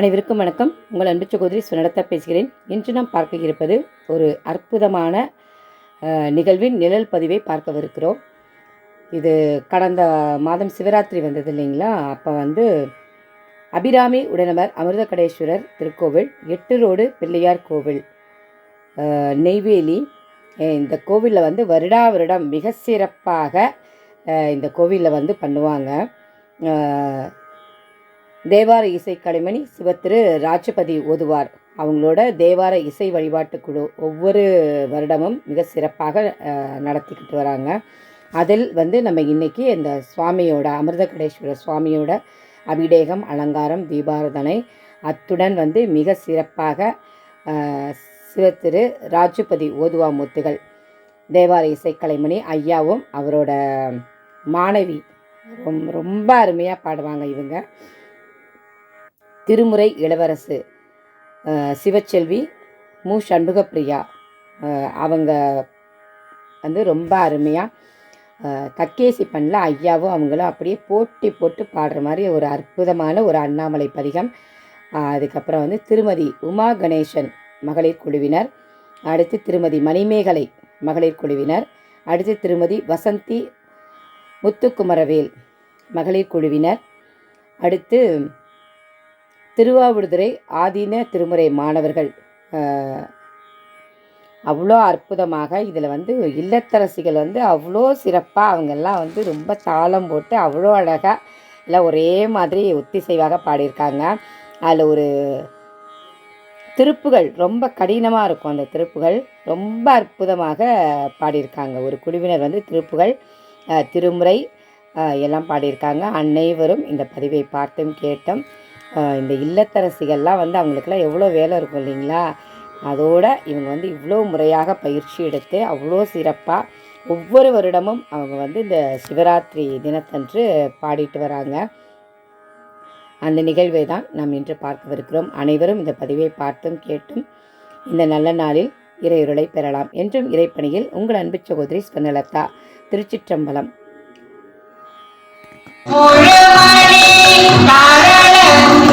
அனைவருக்கும் வணக்கம். உங்கள் அன்பு சகோதரி சுனடத்தா பேசுகிறேன். இன்று நாம் பார்க்க இருப்பது ஒரு அற்புதமான நிகழ்வின் நிழல் பதிவை பார்க்கவிருக்கிறோம். இது கடந்த மாதம் சிவராத்திரி வந்தது இல்லைங்களா? அப்போ வந்து அபிராமி உடனவர் அமிர்தகடேஸ்வரர் திருக்கோவில் எட்டு ரோடு பிள்ளையார் கோவில் நெய்வேலி. இந்த கோவிலில் வந்து வருடா வருடம் மிக சிறப்பாக இந்த கோவிலில் வந்து பண்ணுவாங்க. தேவார இசை கலைமணி சிவத்திரு ராஜபதி ஓதுவார். அவங்களோட தேவார இசை வழிபாட்டு குழு ஒவ்வொரு வருடமும் மிக சிறப்பாக நடத்திக்கிட்டு வராங்க. அதில் வந்து நம்ம இன்னைக்கு இந்த சுவாமியோட அமிர்தகடேஸ்வரர் சுவாமியோட அபிடேகம் அலங்காரம் தீபாரதனை அத்துடன் வந்து மிக சிறப்பாக சிவத்திரு ராஜபதி ஓதுவா முத்துகள் தேவார இசைக்கலைமணி ஐயாவும் அவரோட மாணவி. ரொம்ப ரொம்ப அருமையாக பாடுவாங்க இவங்க. திருமுறை இளவரசு. சிவச்செல்வி மு. சண்முகப்பிரியா. அவங்க வந்து ரொம்ப அருமையாக கக்கேசி பண்ணல ஐயாவும் அவங்களும் அப்படியே போட்டி போட்டு பாடுற மாதிரி ஒரு அற்புதமான ஒரு அண்ணாமலை பதிகம். அதுக்கப்புறம் வந்து திருமதி உமா கணேசன் மகளிர் குழுவினர் அடுத்து திருமதி மணிமேகலை மகளிர் குழுவினர் அடுத்து திருமதி வசந்தி முத்துக்குமரவேல் மகளிர் குழுவினர் அடுத்து திருவாவடுதுறை ஆதீன திருமுறை மாணவர்கள் அவ்வளோ அற்புதமாக இதில் வந்து இல்லத்தரசிகள் வந்து அவ்வளோ சிறப்பாக அவங்கெல்லாம் வந்து ரொம்ப தாளம் போட்டு அவ்வளோ அழகாக எல்லாம் ஒரே மாதிரி ஒத்திசைவாக பாடியிருக்காங்க. அதில் ஒரு திருப்புகள் ரொம்ப கடினமாக இருக்கும் அந்த திருப்புகள். ரொம்ப அற்புதமாக பாடியிருக்காங்க. ஒரு குழுவினர் வந்து திருப்புகள் திருமுறை எல்லாம் பாடியிருக்காங்க. அனைவரும் இந்த பதிவை பார்த்தும் கேட்டும் இந்த இல்லத்தரசிகள்லாம் வந்து அவங்களுக்கெல்லாம் எவ்வளோ வேலை இருக்கும் இல்லைங்களா? அதோட இவங்க வந்து இவ்வளோ முறையாக பயிற்சி எடுத்து அவ்வளோ சிறப்பாக ஒவ்வொரு வருடமும் அவங்க வந்து இந்த சிவராத்திரி தினத்தன்று பாடிட்டு வராங்க. அந்த நிகழ்வை தான் நாம் இன்று பார்க்கவிருக்கிறோம். அனைவரும் இந்த பதிவை பார்த்தும் கேட்டும் இந்த நல்ல நாளில் இறையுருளை பெறலாம் என்றும் இறைப்பணியில் உங்கள் அன்பு சகோதரி ஸ்வர்ணலதா திருச்சிற்றம்பலம்.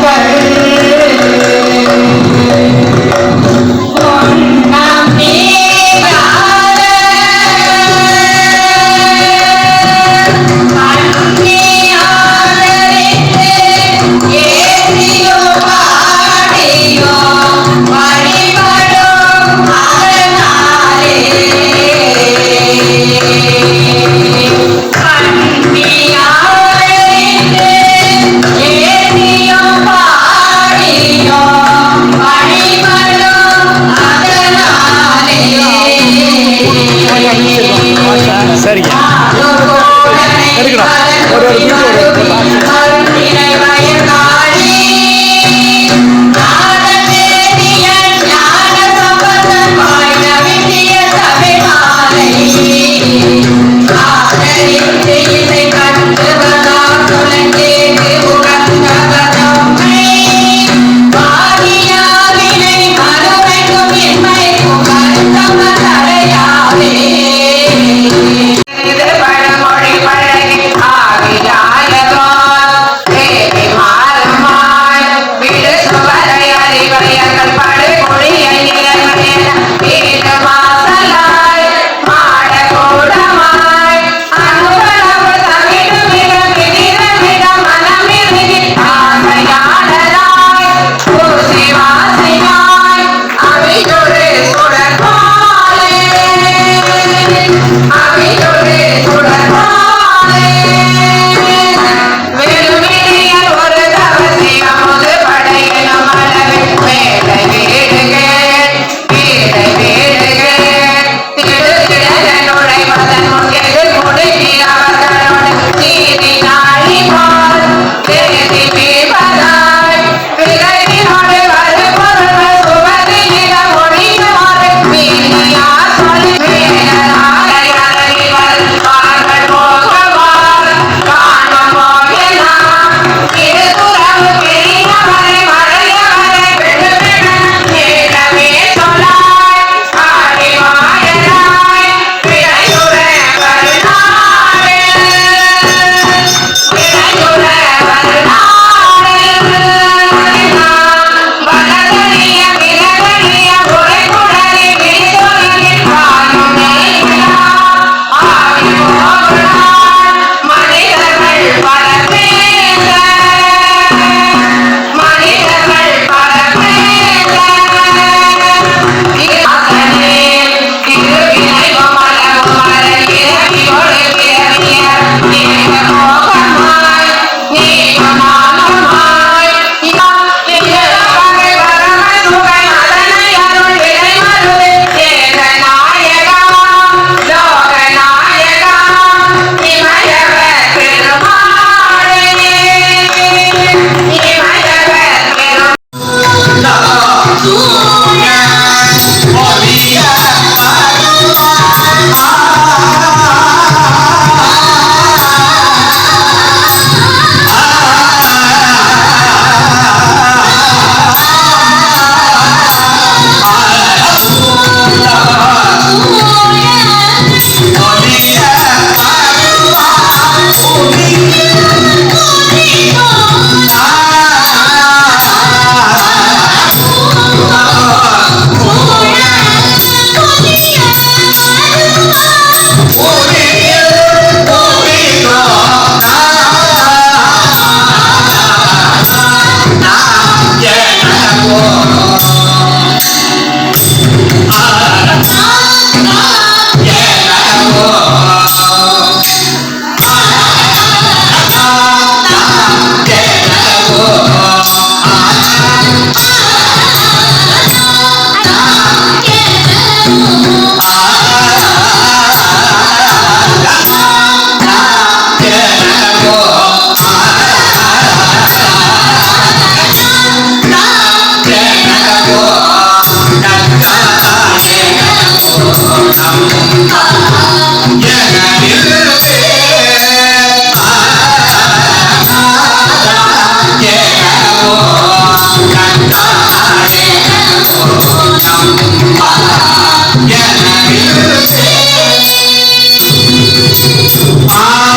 Bye. Gracias. Ah!